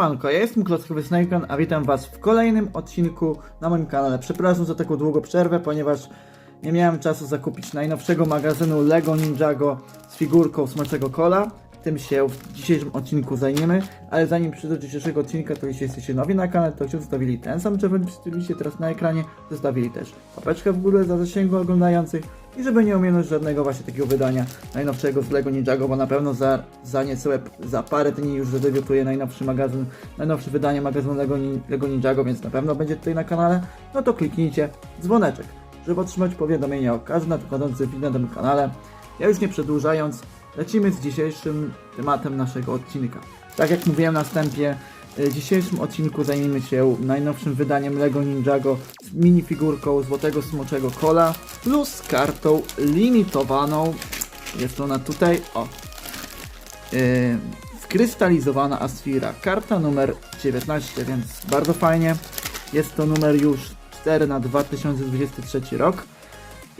Siemanko, ja jestem Klockowy Snakeman, a witam was w kolejnym odcinku na moim kanale. Przepraszam za taką długą przerwę, ponieważ nie miałem czasu zakupić najnowszego magazynu LEGO Ninjago z figurką Smaczego Cola. Tym się w dzisiejszym odcinku zajmiemy, ale zanim przejdę do dzisiejszego odcinka, to jeśli jesteście nowi na kanale, to chciałbym zostawili ten sam czerwony przycisk, teraz na ekranie, zostawili też łapeczkę w górę za zasięgu oglądających i żeby nie ominąć żadnego właśnie takiego wydania najnowszego z LEGO Ninjago, bo na pewno za, za niecałe, za parę dni już zadebiutuje najnowszy magazyn, najnowsze wydanie magazynu LEGO, LEGO Ninjago, więc na pewno będzie tutaj na kanale, no to kliknijcie dzwoneczek, żeby otrzymać powiadomienia o każdym nadchodzącym filmie na tym kanale. Ja już nie przedłużając, lecimy z dzisiejszym tematem naszego odcinka. Tak jak mówiłem na wstępie, w dzisiejszym odcinku zajmiemy się najnowszym wydaniem LEGO Ninjago z minifigurką Złotego Smoczego Kola plus kartą limitowaną. Jest ona tutaj, o, yy, skrystalizowana Asfira. Karta numer 19, więc bardzo fajnie. Jest to numer już 4 na 2023 rok.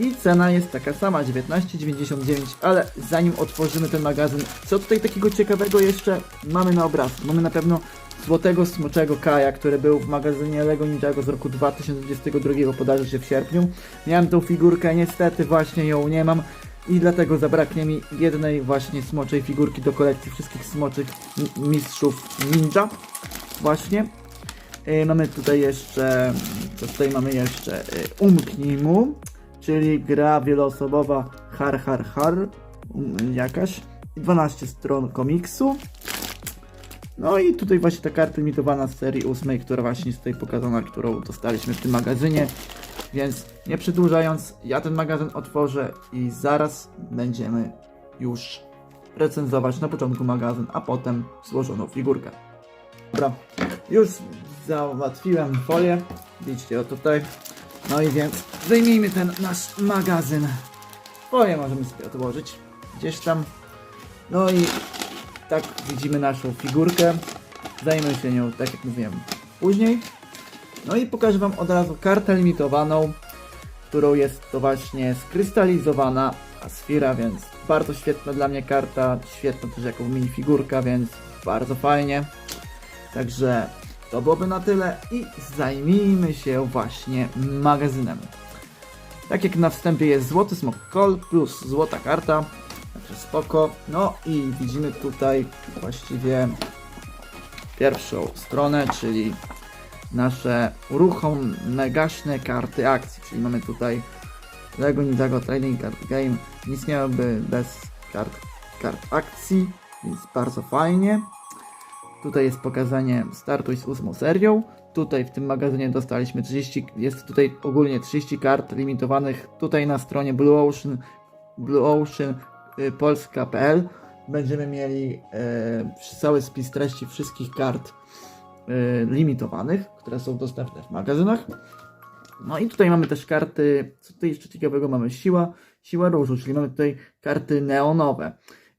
I cena jest taka sama, 19,99, ale zanim otworzymy ten magazyn, co tutaj takiego ciekawego jeszcze mamy na obrazku? Mamy na pewno złotego smoczego Kaja, który był w magazynie LEGO Ninjago z roku 2022, podarzy się w sierpniu. Miałem tą figurkę, niestety właśnie ją nie mam i dlatego zabraknie mi jednej właśnie smoczej figurki do kolekcji wszystkich smoczych mi- mistrzów ninja. Właśnie. Yy, mamy tutaj jeszcze, co tutaj mamy jeszcze? Yy, Umknij mu, czyli gra wieloosobowa Har Har Har, um, jakaś. 12 stron komiksu. No i tutaj właśnie ta karta limitowana z serii 8, która właśnie jest tutaj pokazana, którą dostaliśmy w tym magazynie. Więc nie przedłużając, ja ten magazyn otworzę i zaraz będziemy już recenzować na początku magazyn, a potem złożoną figurkę. Dobra, już załatwiłem folię. Widzicie, o tutaj. No i więc wyjmijmy ten nasz magazyn. Folię możemy sobie odłożyć gdzieś tam. No i tak widzimy naszą figurkę. Zajmę się nią, tak jak mówiłem, później. No i pokażę Wam od razu kartę limitowaną, którą jest to właśnie skrystalizowana Asfira, więc bardzo świetna dla mnie karta, świetna też jako minifigurka, więc bardzo fajnie. Także to byłoby na tyle i zajmijmy się właśnie magazynem. Tak jak na wstępie jest złoty smok call plus złota karta, także spoko. No i widzimy tutaj właściwie pierwszą stronę, czyli nasze uruchome gaśne karty akcji, czyli mamy tutaj Lego Ninjago Trading Card Game, nie istniałoby bez kart, kart akcji, więc bardzo fajnie. Tutaj jest pokazanie startuj z ósmą serią. Tutaj w tym magazynie dostaliśmy 30, jest tutaj ogólnie 30 kart limitowanych. Tutaj na stronie Blue Ocean, Blue Ocean y, polska.pl będziemy mieli e, cały spis treści wszystkich kart e, limitowanych, które są dostępne w magazynach. No i tutaj mamy też karty, co tutaj jeszcze ciekawego mamy? Siła, siła różu, czyli mamy tutaj karty neonowe.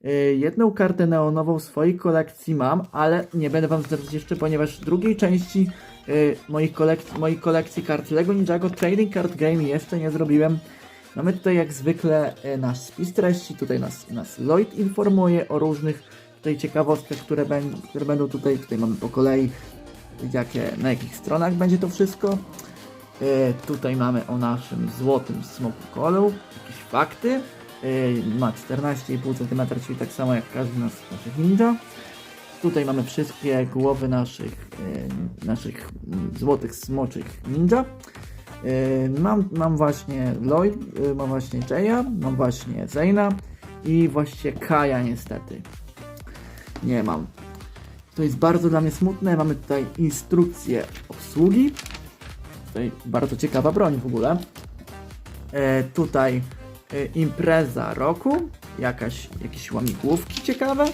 Y, Jedną kartę neonową w swojej kolekcji mam, ale nie będę Wam zdradzać jeszcze, ponieważ drugiej części y, moich kolek- mojej kolekcji kart LEGO Ninjago Trading Card Game jeszcze nie zrobiłem. Mamy tutaj jak zwykle y, nasz spis treści, tutaj nas, nas Lloyd informuje o różnych tutaj ciekawostkach, które, będą, które będą tutaj, tutaj mamy po kolei jakie, na jakich stronach będzie to wszystko. Tutaj mamy o naszym złotym smoku kolu, jakieś fakty. E, ma 14,5 cm, czyli tak samo jak każdy z nas, naszych ninja. Tutaj mamy wszystkie głowy naszych, e, naszych złotych smoczych ninja. E, mam, mam właśnie Lloyd, mam właśnie Jaya, mam właśnie Zayna i właśnie Kaja niestety. Nie mam. To jest bardzo dla mnie smutne. Mamy tutaj instrukcję obsługi. Tutaj bardzo ciekawa broń w ogóle. E, tutaj impreza roku. Jakaś, jakieś łamigłówki ciekawe.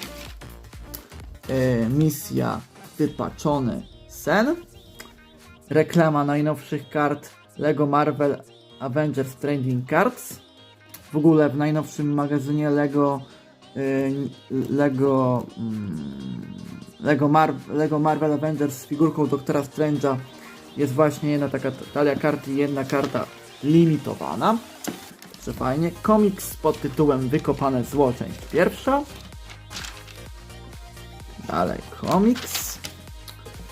E, misja wypaczony sen. Reklama najnowszych kart Lego Marvel Avengers Trending Cards. W ogóle w najnowszym magazynie Lego y, Lego mm, Lego, Mar Lego Marvel Avengers z figurką Doktora Strange'a jest właśnie jedna taka talia kart i jedna karta limitowana. Także fajnie. Komiks pod tytułem Wykopane zło, część pierwsza. Dalej komiks.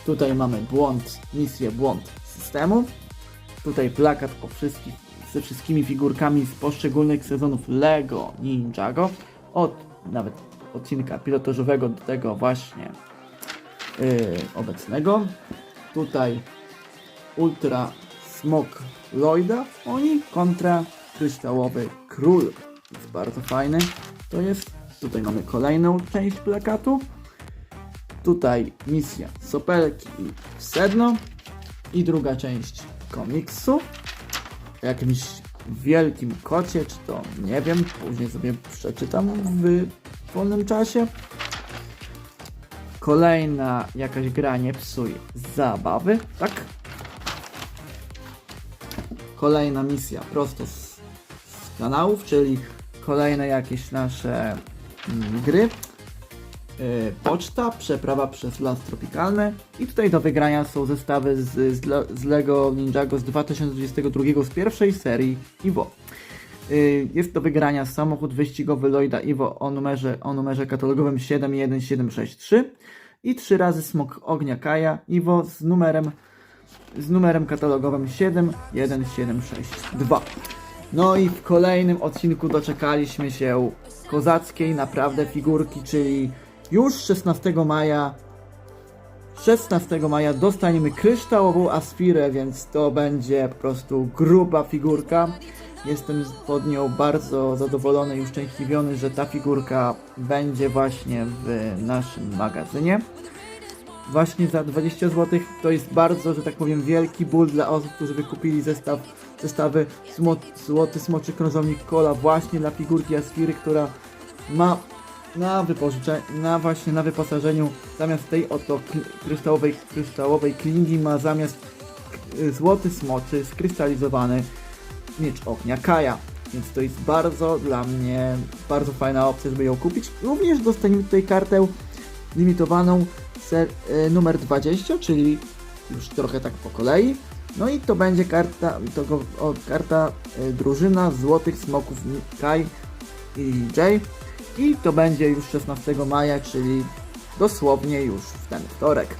Tutaj mamy błąd, misję błąd systemu. Tutaj plakat o wszystkich, ze wszystkimi figurkami z poszczególnych sezonów Lego Ninjago. Od nawet odcinka pilotażowego do tego właśnie yy, obecnego. Tutaj Ultra Smok Lloyda oni kontra Kryształowy Król. Jest bardzo fajny. To jest. Tutaj mamy kolejną część plakatu. Tutaj misja Sopelki i Sedno. I druga część komiksu. O jakimś wielkim kocie, czy to nie wiem. Później sobie przeczytam w wolnym czasie. Kolejna jakaś gra nie psuje zabawy, tak? Kolejna misja prosto z kanałów, czyli kolejne jakieś nasze mm, gry. Yy, poczta, przeprawa przez las tropikalne i tutaj do wygrania są zestawy z, z, z Lego Ninjago z 2022 z pierwszej serii Iwo. Yy, Jest do wygrania samochód wyścigowy Lloyda Iwo o numerze, o numerze katalogowym 71763 i trzy razy smok ognia Kaja Iwo z numerem z numerem katalogowym 71762. No i w kolejnym odcinku doczekaliśmy się kozackiej naprawdę figurki, czyli już 16 maja 16 maja dostaniemy kryształową Aspirę, więc to będzie po prostu gruba figurka. Jestem pod nią bardzo zadowolony i uszczęśliwiony, że ta figurka będzie właśnie w naszym magazynie. Właśnie za 20 zł to jest bardzo, że tak powiem, wielki ból dla osób, którzy wykupili zestaw, zestawy smo, Złoty Smoczy Krążownik Kola właśnie dla figurki Aspiry, która ma na wypożyczeniu, na właśnie na wyposażeniu zamiast tej oto kryształowej, kryształowej klingi ma zamiast złoty smoczy skrystalizowany miecz ognia Kaja. Więc to jest bardzo dla mnie bardzo fajna opcja, żeby ją kupić. Również dostaniemy tutaj kartę limitowaną ser, y, numer 20, czyli już trochę tak po kolei. No i to będzie karta, to o, karta y, drużyna Złotych Smoków Kai i Jay. I to będzie już 16 maja, czyli dosłownie już w ten wtorek.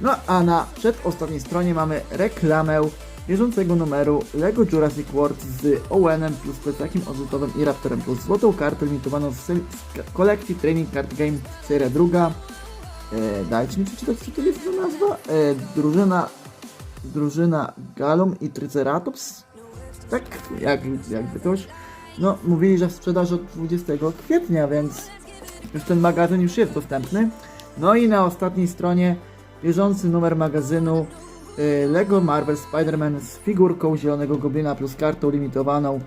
No a na przedostatniej stronie mamy reklamę bieżącego numeru LEGO Jurassic World z Owenem plus plecakiem odrzutowym i Raptorem plus złotą kartę limitowaną k- kolekcji Training Card Game seria druga. E, dajcie mi przeczytać, co to jest za nazwa. E, drużyna, drużyna Galum i Triceratops. Tak, jak, jakby ktoś. No, mówili, że w sprzedaży od 20 kwietnia, więc już ten magazyn już jest dostępny. No i na ostatniej stronie bieżący numer magazynu y, Lego Marvel Spider-Man z figurką Zielonego Goblina plus kartą limitowaną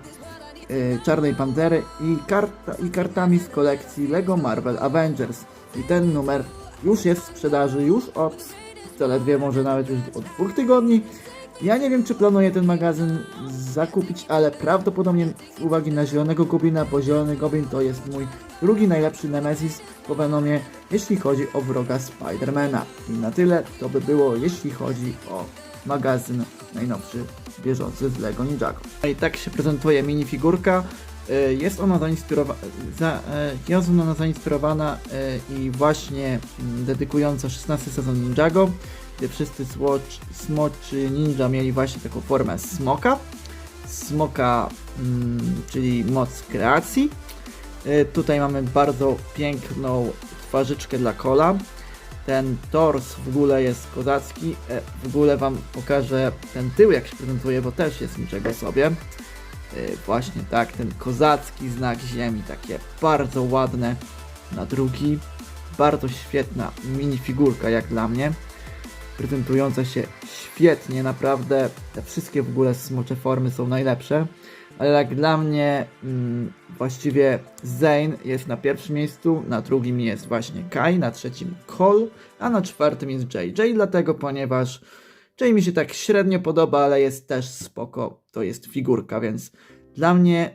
y, Czarnej Pantery i, karta, i kartami z kolekcji Lego Marvel Avengers. I ten numer już jest w sprzedaży już od zaledwie może nawet już od dwóch tygodni. Ja nie wiem, czy planuję ten magazyn zakupić, ale prawdopodobnie z uwagi na Zielonego Goblina, bo Zielony Goblin to jest mój drugi najlepszy Nemesis po Venomie, jeśli chodzi o wroga Spidermana. I na tyle to by było, jeśli chodzi o magazyn najnowszy, bieżący z Lego Ninjago. I tak się prezentuje minifigurka. Y, Jest ona zainspirowana, za, jest ona zainspirowana i właśnie mm, dedykująca 16 sezon Ninjago, gdzie wszyscy smoczy ninja mieli właśnie taką formę smoka. Smoka, mm, czyli moc kreacji. Y, Tutaj mamy bardzo piękną twarzyczkę dla kola. Ten tors w ogóle jest kozacki. E, W ogóle wam pokażę ten tył jak się prezentuje, bo też jest niczego sobie. Y, Właśnie tak, ten kozacki znak ziemi, takie bardzo ładne na drugi. Bardzo świetna minifigurka jak dla mnie. Prezentująca się świetnie, naprawdę. Te wszystkie w ogóle smocze formy są najlepsze. Ale jak dla mnie mm, właściwie Zane jest na pierwszym miejscu, na drugim jest właśnie Kai, na trzecim Cole, a na czwartym jest Jay. Jay dlatego, ponieważ Jay mi się tak średnio podoba, ale jest też spoko. To jest figurka, więc dla mnie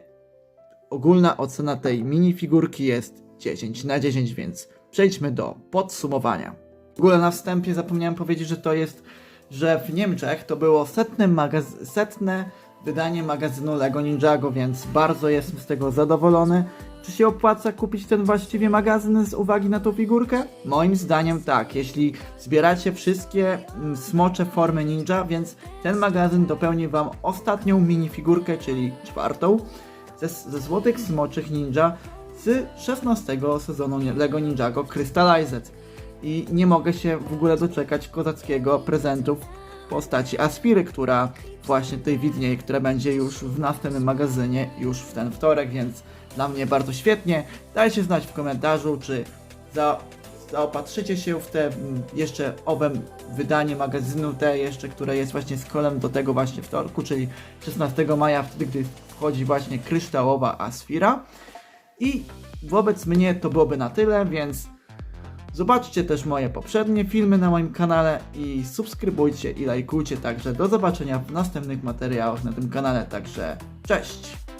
ogólna ocena tej minifigurki jest 10 na 10, więc przejdźmy do podsumowania. W ogóle na wstępie zapomniałem powiedzieć, że to jest, że w Niemczech to było setne, magaz- setne wydanie magazynu LEGO Ninjago, więc bardzo jestem z tego zadowolony. Czy się opłaca kupić ten właściwie magazyn z uwagi na tą figurkę? Moim zdaniem tak, jeśli zbieracie wszystkie mm, smocze formy ninja, więc ten magazyn dopełni wam ostatnią minifigurkę, czyli czwartą, ze, ze złotych smoczych ninja z 16 sezonu LEGO Ninjago Crystallized. I nie mogę się w ogóle doczekać kozackiego prezentu w postaci Aspiry, która właśnie tutaj widnieje, która będzie już w następnym magazynie, już w ten wtorek, więc dla mnie bardzo świetnie. Dajcie znać w komentarzu, czy za, zaopatrzycie się w te mm, jeszcze owe wydanie magazynu, te jeszcze, które jest właśnie z kolem do tego właśnie wtorku, czyli 16 maja, wtedy gdy wchodzi właśnie kryształowa Asfira. I wobec mnie to byłoby na tyle, więc zobaczcie też moje poprzednie filmy na moim kanale i subskrybujcie i lajkujcie. Także do zobaczenia w następnych materiałach na tym kanale. Także cześć!